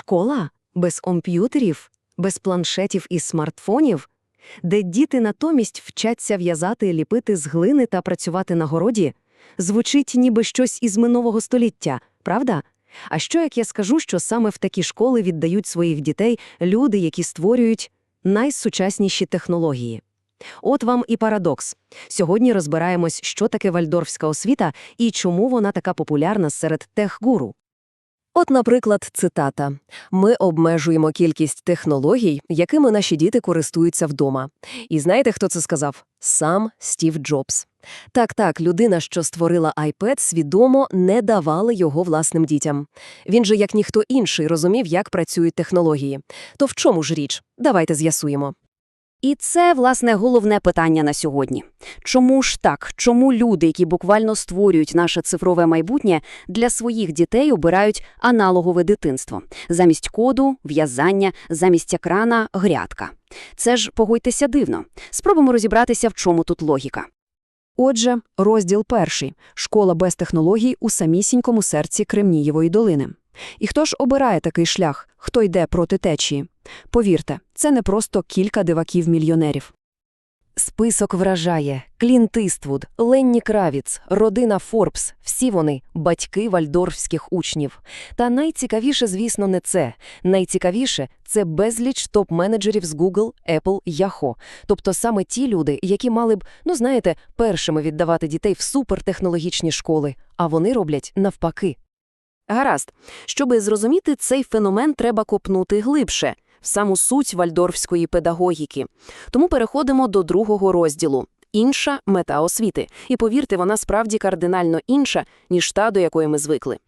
Школа без комп'ютерів, без планшетів і смартфонів, де діти натомість вчаться в'язати, ліпити з глини та працювати на городі, звучить ніби щось із минулого століття, правда? А що як я скажу, що саме в такі школи віддають своїх дітей люди, які створюють найсучасніші технології? От вам і парадокс. Сьогодні розбираємось, що таке вальдорфська освіта і чому вона така популярна серед техгуру. От, наприклад, цитата: Ми обмежуємо кількість технологій, якими наші діти користуються вдома. І знаєте, хто це сказав? Сам Стів Джобс. Так, так, людина, що створила iPad, свідомо не давала його власним дітям. Він же, як ніхто інший, розумів, як працюють технології. То в чому ж річ? Давайте з'ясуємо. І це, власне, головне питання на сьогодні. Чому ж так? Чому люди, які буквально створюють наше цифрове майбутнє, для своїх дітей обирають аналогове дитинство? Замість коду, в'язання, замість екрана – грядка. Це ж, погодьтеся, дивно. Спробуємо розібратися, в чому тут логіка. Отже, розділ перший – школа без технологій у самісінькому серці Кремнієвої долини. І хто ж обирає такий шлях, хто йде проти течії? Повірте, це не просто кілька диваків-мільйонерів. Список вражає. Клінт Іствуд, Ленні Кравіц, родина Форбс – всі вони – батьки вальдорфських учнів. Та найцікавіше, звісно, не це. Найцікавіше – це безліч топ-менеджерів з Google, Apple, Yahoo. Тобто саме ті люди, які мали б, ну знаєте, першими віддавати дітей в супертехнологічні школи, а вони роблять навпаки. Гаразд. Щоби зрозуміти цей феномен, треба копнути глибше – в саму суть вальдорфської педагогіки. Тому переходимо до другого розділу – інша мета освіти. І повірте, вона справді кардинально інша, ніж та, до якої ми звикли.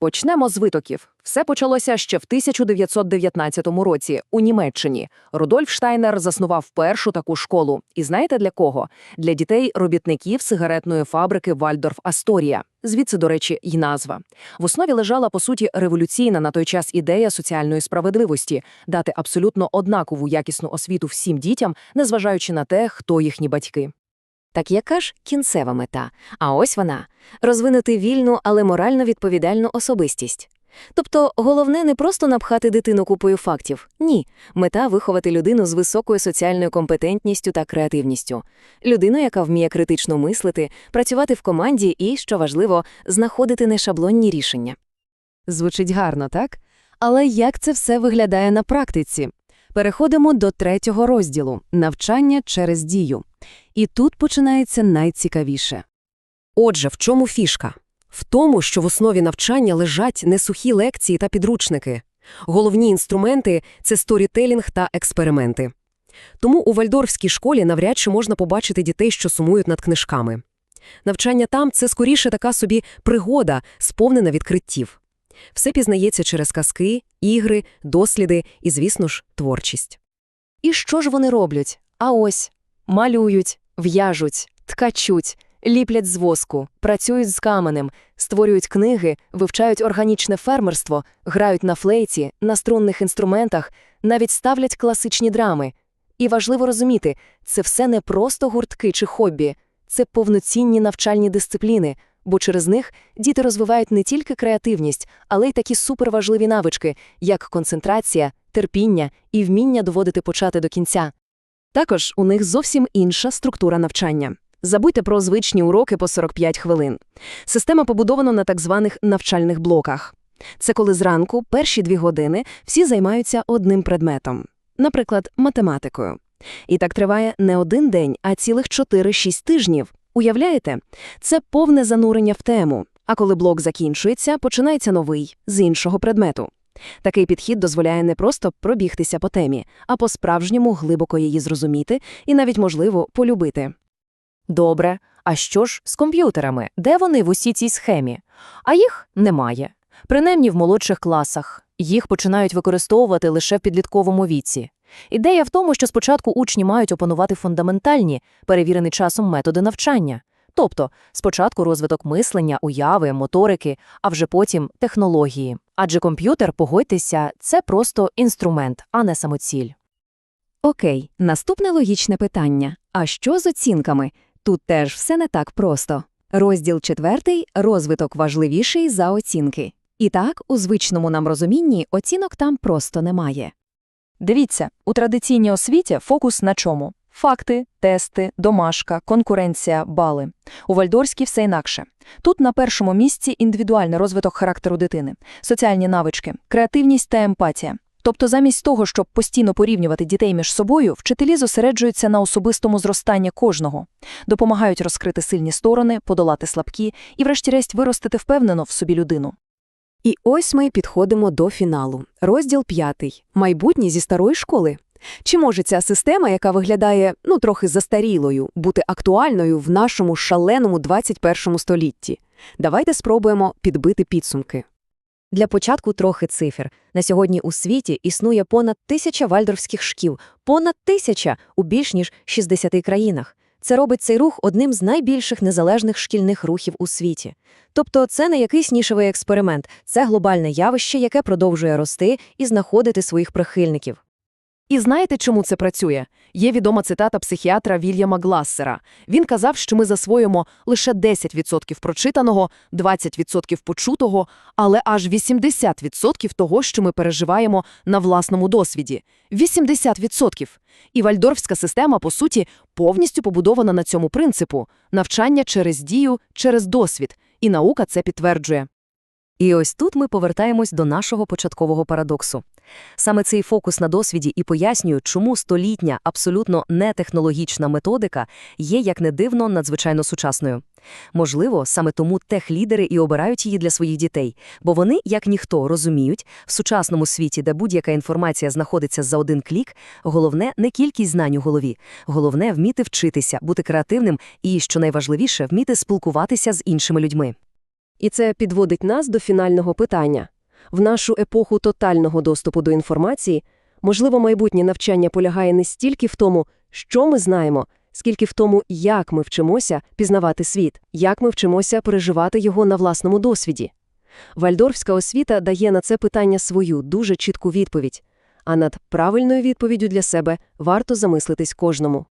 Почнемо з витоків. Все почалося ще в 1919 році у Німеччині. Рудольф Штайнер заснував першу таку школу. І знаєте для кого? Для дітей-робітників сигаретної фабрики Вальдорф Асторія. Звідси, до речі, й назва. В основі лежала, по суті, революційна на той час ідея соціальної справедливості – дати абсолютно однакову якісну освіту всім дітям, незважаючи на те, хто їхні батьки. Так яка ж кінцева мета? А ось вона – розвинути вільну, але морально відповідальну особистість. Тобто головне не просто напхати дитину купою фактів. Ні. Мета – виховати людину з високою соціальною компетентністю та креативністю. Людину, яка вміє критично мислити, працювати в команді і, що важливо, знаходити нешаблонні рішення. Звучить гарно, так? Але як це все виглядає на практиці? Переходимо до третього розділу – навчання через дію. І тут починається найцікавіше. Отже, в чому фішка? В тому, що в основі навчання лежать не сухі лекції та підручники. Головні інструменти – це сторітелінг та експерименти. Тому у вальдорфській школі навряд чи можна побачити дітей, що сумують над книжками. Навчання там – це скоріше така собі пригода, сповнена відкриттів. Все пізнається через казки, ігри, досліди і, звісно ж, творчість. І що ж вони роблять? А ось малюють, в'яжуть, ткачуть, ліплять з воску, працюють з каменем, створюють книги, вивчають органічне фермерство, грають на флейті, на струнних інструментах, навіть ставлять класичні драми. І важливо розуміти, це все не просто гуртки чи хобі, це повноцінні навчальні дисципліни, бо через них діти розвивають не тільки креативність, але й такі суперважливі навички, як концентрація, терпіння і вміння доводити почати до кінця. Також у них зовсім інша структура навчання. Забудьте про звичні уроки по 45 хвилин. Система побудована на так званих навчальних блоках. Це коли зранку, перші дві години, всі займаються одним предметом, наприклад, математикою. І так триває не один день, а цілих 4-6 тижнів. Уявляєте? Це повне занурення в тему. А коли блок закінчується, починається новий, з іншого предмету. Такий підхід дозволяє не просто пробігтися по темі, а по-справжньому глибоко її зрозуміти і навіть, можливо, полюбити. Добре, а що ж з комп'ютерами? Де вони в усій цій схемі? А їх немає. Принаймні в молодших класах. Їх починають використовувати лише в підлітковому віці. Ідея в тому, що спочатку учні мають опанувати фундаментальні, перевірені часом методи навчання. Тобто спочатку розвиток мислення, уяви, моторики, а вже потім технології. Адже комп'ютер, погодьтеся, це просто інструмент, а не самоціль. Окей, наступне логічне питання. А що з оцінками? Тут теж все не так просто. Розділ четвертий – розвиток важливіший за оцінки. І так, у звичному нам розумінні оцінок там просто немає. Дивіться, у традиційній освіті фокус на чому? Факти, тести, домашка, конкуренція, бали. У Вальдорській все інакше. Тут на першому місці індивідуальний розвиток характеру дитини, соціальні навички, креативність та емпатія. Тобто замість того, щоб постійно порівнювати дітей між собою, вчителі зосереджуються на особистому зростанні кожного, допомагають розкрити сильні сторони, подолати слабкі і, врешті-решт, виростити впевнено в собі людину. І ось ми підходимо до фіналу. Розділ п'ятий. Майбутнє зі старої школи. Чи може ця система, яка виглядає, ну, трохи застарілою, бути актуальною в нашому шаленому 21 столітті? Давайте спробуємо підбити підсумки. Для початку трохи цифр. На сьогодні у світі існує понад тисяча вальдорфських шкіл, понад тисяча у більш ніж 60 країнах. Це робить цей рух одним з найбільших незалежних шкільних рухів у світі. Тобто це не якийсь нішевий експеримент, це глобальне явище, яке продовжує рости і знаходити своїх прихильників. І знаєте, чому це працює? Є відома цитата психіатра Вільяма Глассера. Він казав, що ми засвоїмо лише 10% прочитаного, 20% почутого, але аж 80% того, що ми переживаємо на власному досвіді. 80%! І вальдорфська система, по суті, повністю побудована на цьому принципу – навчання через дію, через досвід. І наука це підтверджує. І ось тут ми повертаємось до нашого початкового парадоксу. Саме цей фокус на досвіді і пояснює, чому столітня, абсолютно нетехнологічна методика є, як не дивно, надзвичайно сучасною. Можливо, саме тому техлідери і обирають її для своїх дітей, бо вони, як ніхто, розуміють, в сучасному світі, де будь-яка інформація знаходиться за один клік, головне не кількість знань у голові, головне вміти вчитися, бути креативним і, що найважливіше, вміти спілкуватися з іншими людьми. І це підводить нас до фінального питання. В нашу епоху тотального доступу до інформації, можливо, майбутнє навчання полягає не стільки в тому, що ми знаємо, скільки в тому, як ми вчимося пізнавати світ, як ми вчимося переживати його на власному досвіді. Вальдорфська освіта дає на це питання свою дуже чітку відповідь, а над правильною відповіддю для себе варто замислитись кожному.